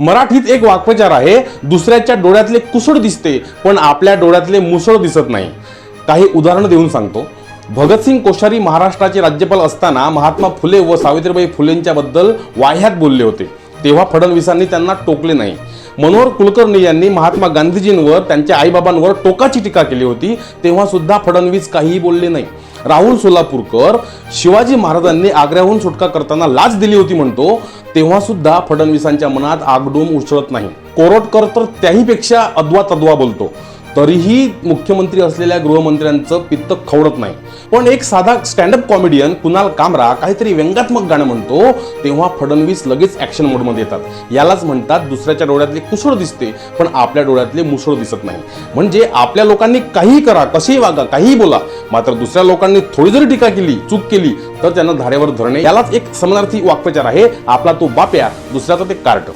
मराठीत एक वाक्प्रचार आहे दुसऱ्याच्या डोळ्यातले कुसळ दिसते पण आपल्या डोळ्यातले मुसळ दिसत नाही. काही उदाहरणं देऊन सांगतो. भगतसिंग कोश्यारी महाराष्ट्राचे राज्यपाल असताना महात्मा फुले व सावित्रीबाई फुलेंच्याबद्दल वाह्यात बोलले होते. तेव्हा फडणवीसांनी त्यांना टोकले नाही. मनोहर कुलकर्णी यांनी महात्मा गांधीजींवर त्यांच्या आईबाबांवर टोकाची टीका केली होती. तेव्हा सुद्धा फडणवीस काहीही बोलले नाही. राहुल सोलापूरकर शिवाजी महाराजांनी आग्र्याहून सुटका करताना लाच दिली होती म्हणतो तेव्हा सुद्धा फडणवीसांच्या मनात आगडूम उसळत नाही. कोरटकर तर त्याहीपेक्षा अद्वा तद्वा बोलतो. तरीही मुख्यमंत्री असलेल्या गृहमंत्र्यांचं पित्त खवडत नाही. पण एक साधा स्टँडअप कॉमेडियन कुणाल कामरा काहीतरी व्यंगात्मक गाणं म्हणतो तेव्हा फडणवीस लगेच ऍक्शन मोडमध्ये येतात. यालाच म्हणतात दुसऱ्याच्या डोळ्यातले कुसळ दिसते पण आपल्या डोळ्यातले मुसळ दिसत नाही. म्हणजे आपल्या लोकांनी काहीही करा कसेही वागा काहीही बोला मात्र दुसऱ्या लोकांनी थोडी जरी टीका केली चूक केली तर त्यांना धारेवर धरणे यालाच एक समानार्थी वाक्प्रचार आहे. आपला तो बाप्या दुसऱ्याचा ते कार्ट.